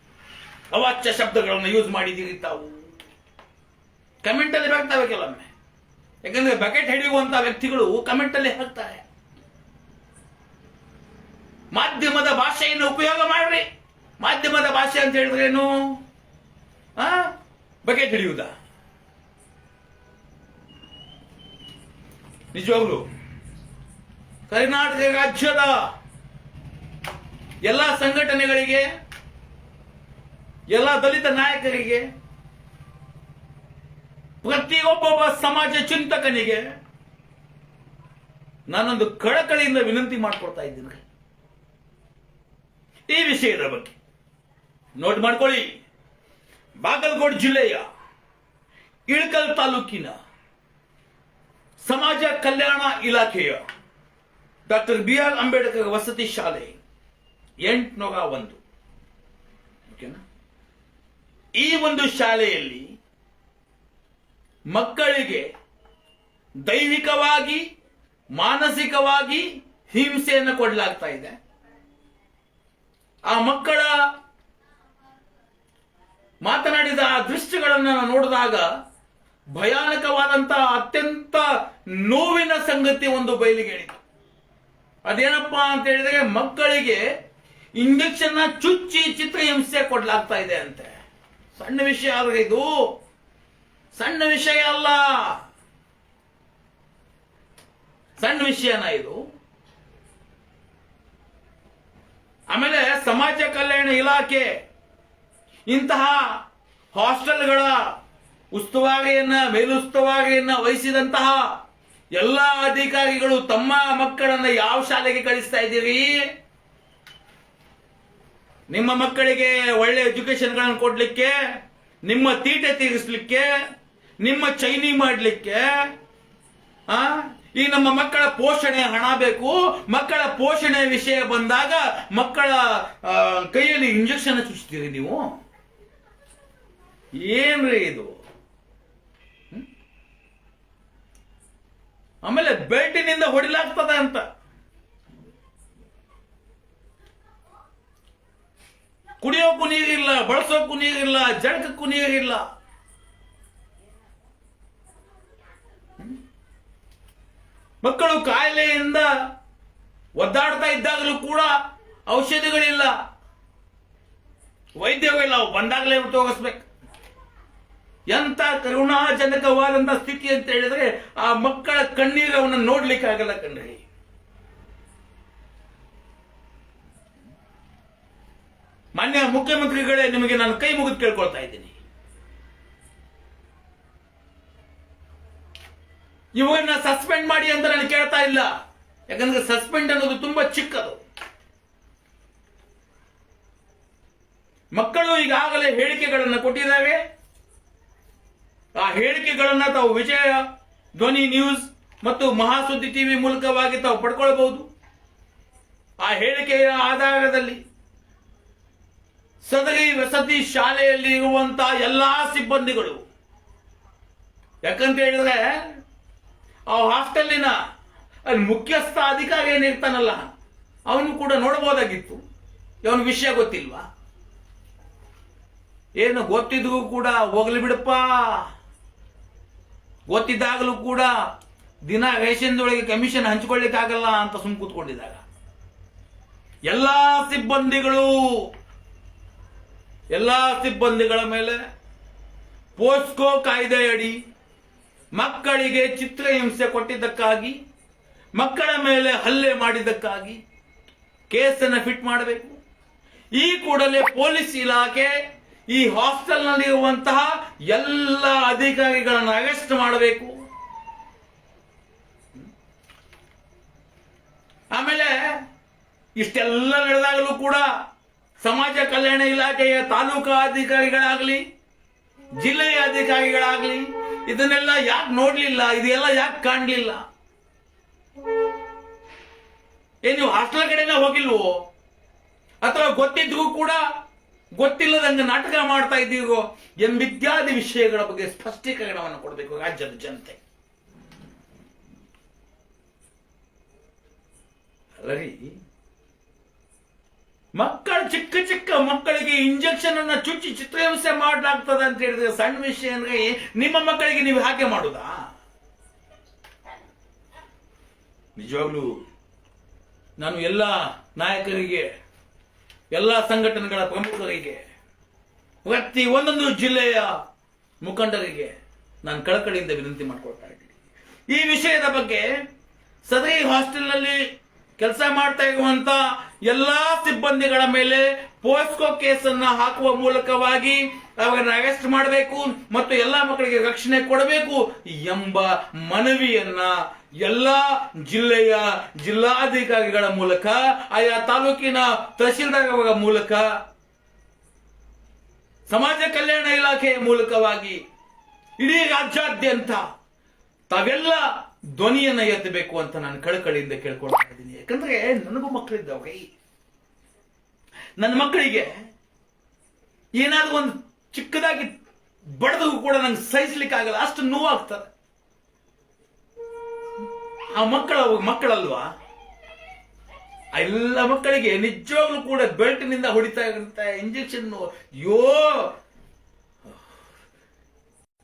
ಅವಾಚ್ಯ ಶಬ್ದಗಳನ್ನು ಯೂಸ್ ಮಾಡಿದ್ದೀರಿ ತಾವು? ಕಮೆಂಟ್ ಅಲ್ಲಿ ಕೆಲವೊಮ್ಮೆ. ಯಾಕಂದ್ರೆ ಬಕೆಟ್ ಹಿಡಿಯುವಂತ ವ್ಯಕ್ತಿಗಳು ಕಮೆಂಟ್ ಅಲ್ಲಿ ಹಾಕ್ತಾರೆ. ಮಾಧ್ಯಮದ ಭಾಷೆಯನ್ನು ಉಪಯೋಗ ಮಾಡ್ರಿ. ಮಾಧ್ಯಮದ ಭಾಷೆ ಅಂತ ಹೇಳಿದ್ರೆ ಏನು ಆ? ಬಗ್ಗೆ ತಿಳಿಯುವುದ? ನಿಜವಾಗ್ಲು? ಕರ್ನಾಟಕ ರಾಜ್ಯದ ಎಲ್ಲ ಸಂಘಟನೆಗಳಿಗೆ, ಎಲ್ಲ ದಲಿತ ನಾಯಕರಿಗೆ, ಪ್ರತಿಯೊಬ್ಬೊಬ್ಬ ಸಮಾಜ ಚಿಂತಕನಿಗೆ ನಾನೊಂದು ಕಳಕಳಿಯಿಂದ ವಿನಂತಿ ಮಾಡ್ಕೊಳ್ತಾ ಇದ್ದೀನಿ. ಈ ವಿಷಯದ ಬಗ್ಗೆ. ನೋಟ್ ಮಾಡ್ಕೊಳ್ಳಿ. ಬಾಗಲಕೋಟೆ ಜಿಲ್ಲೆಯ ಇಳಕಲ್ ತಾಲೂಕಿನ ಸಮಾಜ ಕಲ್ಯಾಣ ಇಲಾಖೆಯ ಡಾಕ್ಟರ್ ಬಿ ಆರ್ ಅಂಬೇಡ್ಕರ್ ವಸತಿ ಶಾಲೆ ಎಂಟುನೂರ ಒಂದು ಈ ಒಂದು ಶಾಲೆಯಲ್ಲಿ ಮಕ್ಕಳಿಗೆ ದೈಹಿಕವಾಗಿ, ಮಾನಸಿಕವಾಗಿ ಹಿಂಸೆಯನ್ನು ಕೊಡಲಾಗ್ತಾ ಇದೆ. ಆ ಮಕ್ಕಳ ಮಾತನಾಡಿದ ಆ ದೃಶ್ಯಗಳನ್ನು ನೋಡಿದಾಗ ಭಯಾನಕವಾದಂತಹ ಅತ್ಯಂತ ನೋವಿನ ಸಂಗತಿ ಒಂದು ಬಯಲಿಗೆ ಹೇಳಿತು. ಅದೇನಪ್ಪಾ ಅಂತ ಹೇಳಿದ್ರೆ ಮಕ್ಕಳಿಗೆ ಇಂಜೆಕ್ಷನ್ ಚುಚ್ಚಿ ಚಿತ್ರಹಿಂಸೆ ಕೊಡ್ಲಾಗ್ತಾ ಇದೆ ಅಂತೆ. ಸಣ್ಣ ವಿಷಯ ಆದ್ರೆ ಇದು. ಸಣ್ಣ ವಿಷಯ ಅಲ್ಲ. ಸಣ್ಣ ವಿಷಯನ ಇದು. ಆಮೇಲೆ ಸಮಾಜ ಕಲ್ಯಾಣ ಇಲಾಖೆ ಇಂತಹ ಹಾಸ್ಟೆಲ್ಗಳ ಉಸ್ತುವಾರಿಯನ್ನ, ಮೇಲುಸ್ತುವಾರಿಯನ್ನ ವಹಿಸಿದಂತಹ ಎಲ್ಲ ಅಧಿಕಾರಿಗಳು ತಮ್ಮ ಮಕ್ಕಳನ್ನ ಯಾವ ಶಾಲೆಗೆ ಕಳಿಸ್ತಾ ಇದ್ದೀರಿ? ನಿಮ್ಮ ಮಕ್ಕಳಿಗೆ ಒಳ್ಳೆ ಎಜುಕೇಶನ್ಗಳನ್ನು ಕೊಡ್ಲಿಕ್ಕೆ, ನಿಮ್ಮ ತೀಟೆ ತೀರಿಸ್ಲಿಕ್ಕೆ, ನಿಮ್ಮ ಚೈನಿ ಮಾಡಲಿಕ್ಕೆ, ಆ? ಈ ನಮ್ಮ ಮಕ್ಕಳ ಪೋಷಣೆ ಹಣ ಬೇಕು. ಮಕ್ಕಳ ಪೋಷಣೆ ವಿಷಯ ಬಂದಾಗ ಮಕ್ಕಳ ಕೈಯಲ್ಲಿ ಇಂಜೆಕ್ಷನ್ ಚುಚ್ತೀರಿ ನೀವು. ಏನ್ರಿ ಇದು? ಆಮೇಲೆ ಬೆಲ್ಟಿನಿಂದ ಹೊಡಿಲಾಗ್ತದ ಅಂತ. ಕುಡಿಯೋಕ್ಕೂ ನೀರಿಲ್ಲ ಬಳಸೋಕ್ಕೂ ನೀರಿಲ್ಲ, ಜಳಕಕ್ಕೂ ನೀರಿಲ್ಲ. ಮಕ್ಕಳು ಕಾಯಿಲೆಯಿಂದ ಒದ್ದಾಡ್ತಾ ಇದ್ದಾಗಲೂ ಕೂಡ ಔಷಧಿಗಳಿಲ್ಲ. ವೈದ್ಯವಿಲ್ಲ ಅವು ಬಂದಾಗಲೇ ತೋರಿಸ್ಬೇಕು ಎಂತ ಕರುಣಾಜನಕವಾದಂತ ಸ್ಥಿತಿ ಅಂತ ಹೇಳಿದ್ರೆ ಆ ಮಕ್ಕಳ ಕಣ್ಣೀರು ಅವನ್ನ ನೋಡ್ಲಿಕ್ಕೆ ಆಗಲ್ಲ ಕಣ್ರಿ. ಮಾನ್ಯ ಮುಖ್ಯಮಂತ್ರಿಗಳೇ, ನಿಮಗೆ ನಾನು ಕೈ ಮುಗಿದು ಕೇಳ್ಕೊಳ್ತಾ ಇದ್ದೀನಿ. ಇವನ್ನ ಸಸ್ಪೆಂಡ್ ಮಾಡಿ ಅಂತ ನಾನು ಕೇಳ್ತಾ ಇಲ್ಲ. ಯಾಕಂದ್ರೆ ಸಸ್ಪೆಂಡ್ ಅನ್ನೋದು ತುಂಬಾ ಚಿಕ್ಕದು. ಮಕ್ಕಳು ಈಗಾಗಲೇ ಹೇಳಿಕೆಗಳನ್ನು ಕೊಟ್ಟಿದ್ದಾವೆ. ಆ ಹೇಳಿಕೆಗಳನ್ನ ತಾವು ವಿಜಯ, ಧ್ವನಿ ನ್ಯೂಸ್ ಮತ್ತು ಮಹಾಸುದ್ದಿ ಟಿವಿ ಮೂಲಕವಾಗಿ ತಾವು ಪಡ್ಕೊಳ್ಬಹುದು. ಆ ಹೇಳಿಕೆಯ ಆಧಾರದಲ್ಲಿ ಸದರಿ ವಸತಿ ಶಾಲೆಯಲ್ಲಿ ಇರುವಂತಹ ಎಲ್ಲಾ ಸಿಬ್ಬಂದಿಗಳು, ಯಾಕಂತ ಹೇಳಿದ್ರೆ ಆ ಹಾಸ್ಟೆಲಿನ ಅಲ್ಲಿ ಮುಖ್ಯಸ್ಥ ಅಧಿಕಾರಿ ಏನಿರ್ತಾನಲ್ಲ, ಅವನು ಕೂಡ ನೋಡಬಹುದಾಗಿತ್ತು ಅವನ ವಿಷಯ ಗೊತ್ತಿಲ್ವಾ? ಏನು ಗೊತ್ತಿದ್ರು ಕೂಡ ಹೋಗ್ಲಿ ಬಿಡಪ್ಪ. ಗೊತ್ತಿದ್ದಾಗಲೂ ಕೂಡ ದಿನ ರೇಷನ್ದೊಳಗೆ ಕಮಿಷನ್ ಹಂಚ್ಕೊಳ್ಳಿಕ್ಕಾಗಲ್ಲ ಅಂತ ಸುಮ್ ಕೂತ್ಕೊಂಡಿದ್ದಾಗ. ಎಲ್ಲಾ ಸಿಬ್ಬಂದಿಗಳು, ಎಲ್ಲಾ ಸಿಬ್ಬಂದಿಗಳ ಮೇಲೆ ಪೋಸ್ಕೋ ಕಾಯ್ದೆಯಡಿ ಮಕ್ಕಳಿಗೆ ಚಿತ್ರಹಿಂಸೆ ಕೊಟ್ಟಿದ್ದಕ್ಕಾಗಿ, ಮಕ್ಕಳ ಮೇಲೆ ಹಲ್ಲೆ ಮಾಡಿದ್ದಕ್ಕಾಗಿ ಕೇಸನ್ನು ಫಿಟ್ ಮಾಡಬೇಕು. ಈ ಕೂಡಲೇ ಪೊಲೀಸ್ ಇಲಾಖೆ ಈ ಹಾಸ್ಟೆಲ್ನಲ್ಲಿರುವಂತಹ ಎಲ್ಲ ಅಧಿಕಾರಿಗಳನ್ನು ಅರೆಸ್ಟ್ ಮಾಡಬೇಕು. ಆಮೇಲೆ ಇಷ್ಟೆಲ್ಲ ನಡೆದಾಗಲೂ ಕೂಡ ಸಮಾಜ ಕಲ್ಯಾಣ ಇಲಾಖೆಯ ತಾಲೂಕಾ ಅಧಿಕಾರಿಗಳಾಗಲಿ, ಜಿಲ್ಲೆಯ ಅಧಿಕಾರಿಗಳಾಗ್ಲಿ ಇದನ್ನೆಲ್ಲ ಯಾಕೆ ನೋಡ್ಲಿಲ್ಲ? ಇದೆಲ್ಲ ಯಾಕೆ ಕಾಣ್ಲಿಲ್ಲ? ಏ, ನೀವು ಹಾಸ್ಟೆಲ್ ಕಡೆನೇ ಹೋಗಿಲ್ವೋ? ಅಥವಾ ಗೊತ್ತಿದ್ದಗೂ ಕೂಡ ಗೊತ್ತಿಲ್ಲದಂಗೆ ನಾಟಕ ಮಾಡ್ತಾ ಇದ್ದೀರೋ? ಎಂಬಿತ್ಯಾದಿ ವಿಷಯಗಳ ಬಗ್ಗೆ ಸ್ಪಷ್ಟೀಕರಣವನ್ನು ಕೊಡಬೇಕು ರಾಜ್ಯದ ಜನತೆ. ಅಲ್ಲರಿ ಮಕ್ಕಳ ಚಿಕ್ಕ ಚಿಕ್ಕ ಮಕ್ಕಳಿಗೆ ಇಂಜೆಕ್ಷನ್ ಅನ್ನ ಚುಚ್ಚಿ ಚಿತ್ರಹಿಂಸೆ ಮಾಡಲಾಗ್ತದೆ ಅಂತ ಹೇಳಿದ್ರೆ ಸಣ್ಣ ವಿಷಯ ಅಂದ್ರೆ ನಿಮ್ಮ ಮಕ್ಕಳಿಗೆ ನೀವು ಹಾಗೆ ಮಾಡುದಾ? ನಿಜವಾಗ್ಲೂ ನಾನು ಎಲ್ಲ ನಾಯಕರಿಗೆ, ಎಲ್ಲ ಸಂಘಟನೆಗಳ ಪ್ರಮುಖರಿಗೆ, ಪ್ರತಿ ಒಂದೊಂದು ಜಿಲ್ಲೆಯ ಮುಖಂಡರಿಗೆ ನಾನು ಕಳಕಳಿಯಿಂದ ವಿನಂತಿ ಮಾಡ್ಕೊಳ್ತಾ ಇದ್ದೀನಿ. ಈ ವಿಷಯದ ಬಗ್ಗೆ ಸದರಿ ಹಾಸ್ಟೆಲ್ನಲ್ಲಿ ಕೆಲಸ ಮಾಡ್ತಾ ಇರುವಂತ ಎಲ್ಲಾ ಸಿಬ್ಬಂದಿಗಳ ಮೇಲೆ ಪೋಸ್ಕೋ ಕೇಸನ್ನ ಹಾಕುವ ಮೂಲಕವಾಗಿ ಅವರನ್ನ ಅರೆಸ್ಟ್ ಮಾಡಬೇಕು ಮತ್ತು ಎಲ್ಲಾ ಮಕ್ಕಳಿಗೆ ರಕ್ಷಣೆ ಕೊಡಬೇಕು ಎಂಬ ಮನವಿಯನ್ನ ಎಲ್ಲಾ ಜಿಲ್ಲೆಯ ಜಿಲ್ಲಾಧಿಕಾರಿಗಳ ಮೂಲಕ, ಆಯಾ ತಾಲೂಕಿನ ತಹಸೀಲ್ದಾರ್ ಅವರ ಮೂಲಕ, ಸಮಾಜ ಕಲ್ಯಾಣ ಇಲಾಖೆಯ ಮೂಲಕವಾಗಿ, ಇಡೀ ರಾಜ್ಯಾದ್ಯಂತ ತಾವೆಲ್ಲ ಧ್ವನಿಯನ್ನ ಎತ್ತಬೇಕು ಅಂತ ನಾನು ಕಳಕಳಿಯಿಂದ ಕೇಳ್ಕೊಳ್ತಾ ಇದ್ದೀನಿ. ಯಾಕಂದ್ರೆ ನನಗೂ ಮಕ್ಕಳಿದ್ದಾವೆ. ನನ್ನ ಮಕ್ಕಳಿಗೆ ಏನಾದ್ರೂ ಒಂದು ಚಿಕ್ಕದಾಗಿ ಬಡದು ಕೂಡ ನಂಗೆ ಸಹಿಸ್ಲಿಕ್ಕೆ ಆಗಲ್ಲ ಅಷ್ಟು ನೋವಾಗ್ತದೆ. ಆ ಮಕ್ಕಳ ಮಕ್ಕಳಲ್ವಾ? ಎಲ್ಲ ಮಕ್ಕಳಿಗೆ ನಿಜವಾಗ್ಲೂ ಕೂಡ ಬೆಲ್ಟ್ನಿಂದ ಹೊಡಿತಾ ಇರುತ್ತೆ ಇಂಜೆಕ್ಷನ್ ಯೋ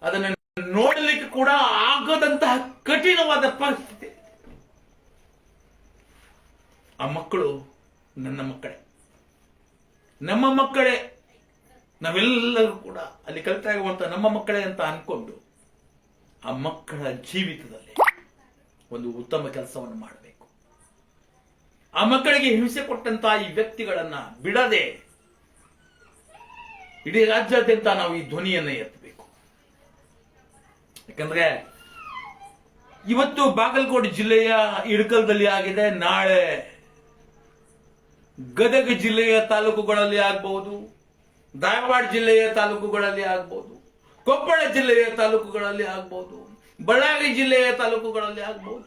ಅದನ್ನ ನೋಡಲಿಕ್ಕೆ ಕೂಡ ಆಗದಂತಹ ಕಠಿಣವಾದ ಪರಿಸ್ಥಿತಿ. ಆ ಮಕ್ಕಳು ನನ್ನ ಮಕ್ಕಳೇ. ನಮ್ಮ ಮಕ್ಕಳೇ. ನಾವೆಲ್ಲರೂ ಕೂಡ ಅಲ್ಲಿ ಕಲಿತಾ ಇರುವಂತ ನಮ್ಮ ಮಕ್ಕಳೇ ಅಂತ ಅನ್ಕೊಂಡು ಆ ಮಕ್ಕಳ ಜೀವಿತದಲ್ಲಿ ಒಂದು ಉತ್ತಮ ಕೆಲಸವನ್ನು ಮಾಡಬೇಕು. ಆ ಮಕ್ಕಳಿಗೆ ಹಿಂಸೆ ಕೊಟ್ಟಂತಹ ಈ ವ್ಯಕ್ತಿಗಳನ್ನ ಬಿಡದೆ ಇಡೀ ರಾಜ್ಯಾದ್ಯಂತ ನಾವು ಈ ಧ್ವನಿಯನ್ನ ಎತ್ತಬೇಕು ಯಾಕಂದ್ರೆ ಇವತ್ತು ಬಾಗಲಕೋಟೆ ಜಿಲ್ಲೆಯ ಇಳಕಲ್ದಲ್ಲಿ ಆಗಿದೆ. ನಾಳೆ ಗದಗ ಜಿಲ್ಲೆಯ ತಾಲೂಕುಗಳಲ್ಲಿ ಆಗಬಹುದು. ಧಾರವಾಡ ಜಿಲ್ಲೆಯ ತಾಲೂಕುಗಳಲ್ಲಿ ಆಗಬಹುದು. ಕೊಪ್ಪಳ ಜಿಲ್ಲೆಯ ತಾಲೂಕುಗಳಲ್ಲಿ ಆಗಬಹುದು. ಬಳ್ಳಾರಿ ಜಿಲ್ಲೆಯ ತಾಲೂಕುಗಳಲ್ಲಿ ಆಗಬಹುದು.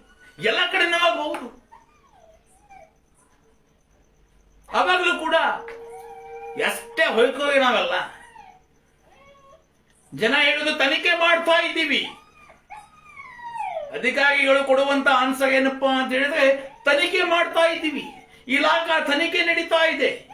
ಎಲ್ಲ ಕಡೆನೂ ಆಗಬಹುದು. ಅವಾಗಲೂ ಕೂಡ ಎಷ್ಟೇ ಹೊಯ್ಕೋವಿ ನಾವೆಲ್ಲ ಜನ ಹೇಳುದು ತನಿಖೆ ಮಾಡ್ತಾ ಇದ್ದೀವಿ. ಅಧಿಕಾರಿಗಳು ಕೊಡುವಂತ ಆನ್ಸರ್ ಏನಪ್ಪಾ ಅಂತ ಹೇಳಿದ್ರೆ ತನಿಖೆ ಮಾಡ್ತಾ ಇದ್ದೀವಿ. ಇಲಾಖಾ ತನಿಖೆ ನಡೀತಾ ಇದೆ.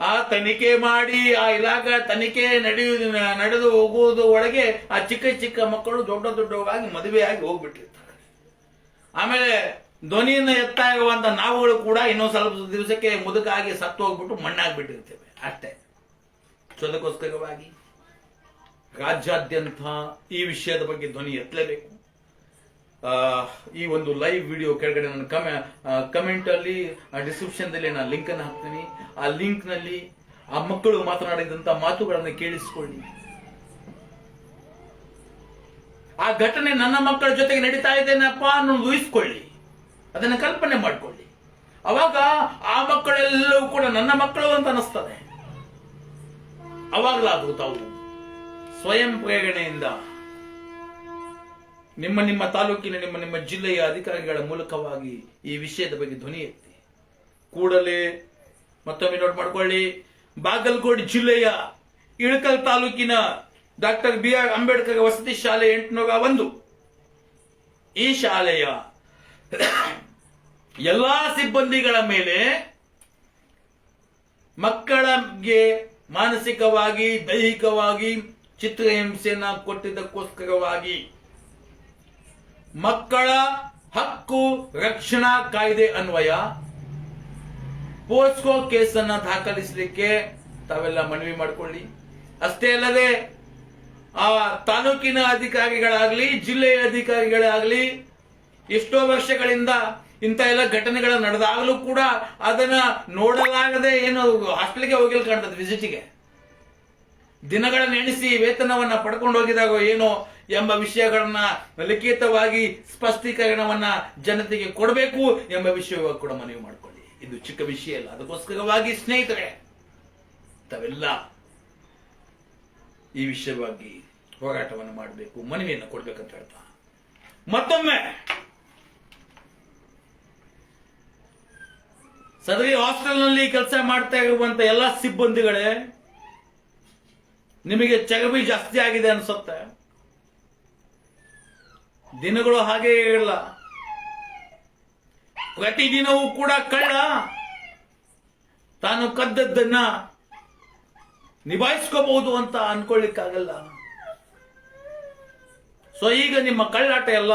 ಆ ತನಿಖೆ ಮಾಡಿ ಆ ಇಲಾಖಾ ತನಿಖೆ ನಡೆಯುವುದು ನಡೆದು ಹೋಗುವುದು ಒಳಗೆ ಆ ಚಿಕ್ಕ ಚಿಕ್ಕ ಮಕ್ಕಳು ದೊಡ್ಡ ದೊಡ್ಡವಾಗಿ ಮದುವೆಯಾಗಿ ಹೋಗ್ಬಿಟ್ಟಿರ್ತಾರೆ. ಆಮೇಲೆ ಧ್ವನಿಯನ್ನು ಎತ್ತಾ ಇರುವಂತ ನಾವುಗಳು ಕೂಡ ಇನ್ನೊಂದು ಸ್ವಲ್ಪ ದಿವಸಕ್ಕೆ ಮುದುಕಾಗಿ ಸತ್ತು ಹೋಗ್ಬಿಟ್ಟು ಮಣ್ಣಾಗ್ಬಿಟ್ಟಿರ್ತೇವೆ. ಅಷ್ಟೇ. ಅದಕ್ಕೋಸ್ಕರವಾಗಿ ರಾಜ್ಯಾದ್ಯಂತ ಈ ವಿಷಯದ ಬಗ್ಗೆ ಧ್ವನಿ ಎತ್ತಲೇಬೇಕು. ಈ ಒಂದು ಲೈವ್ ವಿಡಿಯೋ ಕೆಳಗಡೆ ನಾನು ಕಮೆ ಕಮೆಂಟ್ ಅಲ್ಲಿ ಡಿಸ್ಕ್ರಿಪ್ಷನ್ ದಲ್ಲಿ ನಾನು ಲಿಂಕ್ ಅನ್ನು ಹಾಕ್ತೀನಿ. ಆ ಲಿಂಕ್ನಲ್ಲಿ ಆ ಮಕ್ಕಳು ಮಾತನಾಡಿದಂತ ಮಾತುಗಳನ್ನು ಕೇಳಿಸಿಕೊಳ್ಳಿ. ಆ ಘಟನೆ ನನ್ನ ಮಕ್ಕಳ ಜೊತೆಗೆ ನಡೀತಾ ಇದ್ದೇನಪ್ಪ ಅನ್ನೋದು ಊಹಿಸ್ಕೊಳ್ಳಿ. ಅದನ್ನು ಕಲ್ಪನೆ ಮಾಡ್ಕೊಳ್ಳಿ. ಅವಾಗ ಆ ಮಕ್ಕಳೆಲ್ಲವೂ ಕೂಡ ನನ್ನ ಮಕ್ಕಳು ಅಂತ ಅನಿಸ್ತದೆ ಅವಾಗಲಾದ್ರೂ ತಾವು ಸ್ವಯಂ ಪ್ರೇರಣೆಯಿಂದ. ನಿಮ್ಮ ನಿಮ್ಮ ತಾಲೂಕಿನ ನಿಮ್ಮ ನಿಮ್ಮ ಜಿಲ್ಲೆಯ ಅಧಿಕಾರಿಗಳ ಮೂಲಕವಾಗಿ ಈ ವಿಷಯದ ಬಗ್ಗೆ ಧ್ವನಿ ಎತ್ತಿ. ಕೂಡಲೇ ಮತ್ತೊಮ್ಮೆ ನೋಟ್ ಮಾಡಿಕೊಳ್ಳಿ. ಬಾಗಲಕೋಟೆ ಜಿಲ್ಲೆಯ ಇಳಕಲ್ ತಾಲೂಕಿನ ಡಾಕ್ಟರ್ ಬಿ ಆರ್ ಅಂಬೇಡ್ಕರ್ ವಸತಿ ಶಾಲೆ ಎಂಟುನೂರ ಒಂದು. ಈ ಶಾಲೆಯ ಎಲ್ಲಾ ಸಿಬ್ಬಂದಿಗಳ ಮೇಲೆ ಮಕ್ಕಳಿಗೆ ಮಾನಸಿಕವಾಗಿ, ದೈಹಿಕವಾಗಿ ಚಿತ್ರಹಿಂಸೆಯನ್ನ ಕೊಟ್ಟಿದ್ದಕ್ಕೋಸ್ಕರವಾಗಿ ಮಕ್ಕಳ ಹಕ್ಕು ರಕ್ಷಣಾ ಕಾಯ್ದೆ ಅನ್ವಯ, ಪೋಸ್ಕೋ ಕೇಸನ್ನ ದಾಖಲಿಸಲಿಕ್ಕೆ ತಾವೆಲ್ಲ ಮನವಿ ಮಾಡಿಕೊಳ್ಳಿ. ಅಷ್ಟೇ ಅಲ್ಲದೆ, ಆ ತಾಲೂಕಿನ ಅಧಿಕಾರಿಗಳಾಗ್ಲಿ, ಜಿಲ್ಲೆಯ ಅಧಿಕಾರಿಗಳಾಗ್ಲಿ ಎಷ್ಟೋ ವರ್ಷಗಳಿಂದ ಇಂಥ ಎಲ್ಲ ಘಟನೆಗಳು ನಡೆದಾಗಲೂ ಕೂಡ ಅದನ್ನ ನೋಡಲಾಗದೆ ಏನು ಹಾಸ್ಟೆಲ್ಗೆ ಹೋಗಿಲ್ಲ ಕಾಣ್ತದೆ ವಿಸಿಟಿಗೆ ದಿನಗಳನ್ನು ಎಣಿಸಿ ವೇತನವನ್ನ ಪಡ್ಕೊಂಡು ಹೋಗಿದಾಗ ಏನು ಎಂಬ ವಿಷಯಗಳನ್ನ ಲಿಖಿತವಾಗಿ ಸ್ಪಷ್ಟೀಕರಣವನ್ನ ಜನತೆಗೆ ಕೊಡಬೇಕು ಎಂಬ ವಿಷಯವಾಗಿ ಕೂಡ ಮನವಿ ಮಾಡಿಕೊಳ್ಳಿ. ಇದು ಚಿಕ್ಕ ವಿಷಯ ಅಲ್ಲ, ಅದಕ್ಕೋಸ್ಕರವಾಗಿ ಸ್ನೇಹಿತರೆ, ತಾವೆಲ್ಲ ಈ ವಿಷಯವಾಗಿ ಹೋರಾಟವನ್ನು ಮಾಡಬೇಕು, ಮನವಿಯನ್ನು ಕೊಡ್ಬೇಕಂತ ಹೇಳ್ತಾ. ಮತ್ತೊಮ್ಮೆ ಸದರಿ ಹಾಸ್ಟೆಲ್ನಲ್ಲಿ ಕೆಲಸ ಮಾಡ್ತಾ ಇರುವಂತ ಎಲ್ಲ ಸಿಬ್ಬಂದಿಗಳೇ, ನಿಮಗೆ ಚಗಬಿ ಜಾಸ್ತಿ ಆಗಿದೆ ಅನ್ಸುತ್ತೆ? ದಿನಗಳು ಹಾಗೆ ಇಲ್ಲ ಪ್ರತಿದಿನವೂ ಕೂಡ ಕಳ್ಳ. ತಾನು ಕದ್ದದ್ದನ್ನ ನಿಭಾಯಿಸ್ಕೋಬಹುದು ಅಂತ ಅನ್ಕೊಳ್ಳಿಕ್ಕಾಗಲ್ಲ. ಸೊ ಈಗ ನಿಮ್ಮ ಕಳ್ಳಾಟ ಎಲ್ಲ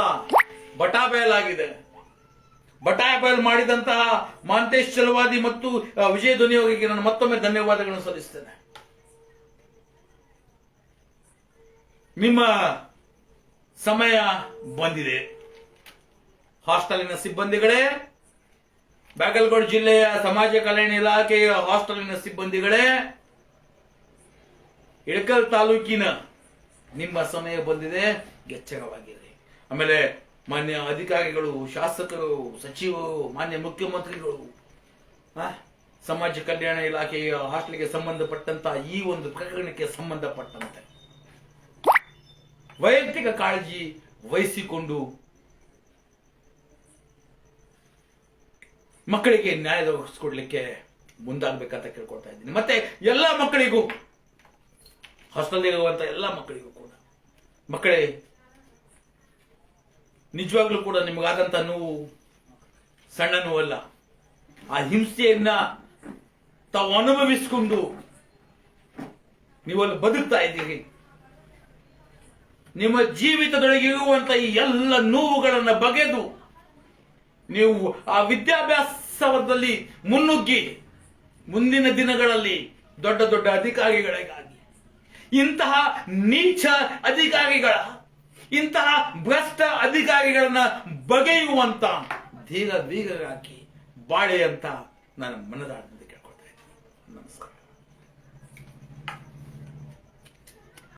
ಬಟಾಬಯಲಾಗಿದೆ ಬಟಾಬಯಲ್ ಮಾಡಿದಂತಹ ಮಾಂತೇಶ್ ಚಲವಾದಿ ಮತ್ತು ವಿಜಯ ಧ್ವನಿಯೋಗಿಗೆ ನಾನು ಮತ್ತೊಮ್ಮೆ ಧನ್ಯವಾದಗಳನ್ನು ಸಲ್ಲಿಸ್ತೇನೆ. ನಿಮ್ಮ ಸಮಯ ಬಂದಿದೆ. ಹಾಸ್ಟೆಲಿನ ಸಿಬ್ಬಂದಿಗಳೇ, ಬಾಗಲಕೋಟೆ ಜಿಲ್ಲೆಯ ಸಮಾಜ ಕಲ್ಯಾಣ ಇಲಾಖೆಯ ಹಾಸ್ಟೆಲಿನ ಸಿಬ್ಬಂದಿಗಳೇ, ಇಳಕಲ್ ತಾಲೂಕಿನ ನಿಮ್ಮ ಸಮಯ ಬಂದಿದೆ. ಎಚ್ಚರವಾಗಿರಿ. ಆಮೇಲೆ ಮಾನ್ಯ ಅಧಿಕಾರಿಗಳು, ಶಾಸಕರು, ಸಚಿವರು, ಮಾನ್ಯ ಮುಖ್ಯಮಂತ್ರಿಗಳು ಸಮಾಜ ಕಲ್ಯಾಣ ಇಲಾಖೆಯ ಹಾಸ್ಟೆಲ್ಗೆ ಸಂಬಂಧಪಟ್ಟಂತ ಈ ಒಂದು ಪ್ರಕರಣಕ್ಕೆ ಸಂಬಂಧಪಟ್ಟಂತೆ ವೈಯಕ್ತಿಕ ಕಾಳಜಿ ವಹಿಸಿಕೊಂಡು ಮಕ್ಕಳಿಗೆ ನ್ಯಾಯ ಒದಗಿಸ್ಕೊಡ್ಲಿಕ್ಕೆ ಮುಂದಾಗಬೇಕಂತ ಕೇಳ್ಕೊಳ್ತಾ ಇದ್ದೀನಿ. ಮತ್ತೆ ಎಲ್ಲ ಮಕ್ಕಳಿಗೂ ಹಾಸ್ಟೆಲ್ ಇರುವಂತ ಎಲ್ಲ ಮಕ್ಕಳಿಗೂ ಕೂಡ. ಮಕ್ಕಳೇ ನಿಜವಾಗ್ಲೂ ಕೂಡ ನಿಮಗಾದಂತ ನೋವು ಸಣ್ಣ ನೋವಲ್ಲ. ಆ ಹಿಂಸೆಯನ್ನ ತಾವು ಅನುಭವಿಸಿಕೊಂಡು ನೀವಲ್ಲಿ ಬದುಕ್ತಾ ಇದ್ದೀರಿ. ನಿಮ್ಮ ಜೀವಿತದೊಳಗೆ ಇರುವಂತ ಈ ಎಲ್ಲ ನೋವುಗಳನ್ನು ಬಗೆದು ನೀವು ಆ ವಿದ್ಯಾಭ್ಯಾಸದಲ್ಲಿ ಮುನ್ನುಗ್ಗಿ ಮುಂದಿನ ದಿನಗಳಲ್ಲಿ ದೊಡ್ಡ ದೊಡ್ಡ ಅಧಿಕಾರಿಗಳಿಗಾಗಿ ಇಂತಹ ನೀಚ ಅಧಿಕಾರಿಗಳ ಇಂತಹ ಭ್ರಷ್ಟ ಅಧಿಕಾರಿಗಳನ್ನ ಬಗೆಯುವಂತ ಧೀರ ಬಾಳೆ ಅಂತ ನಾನು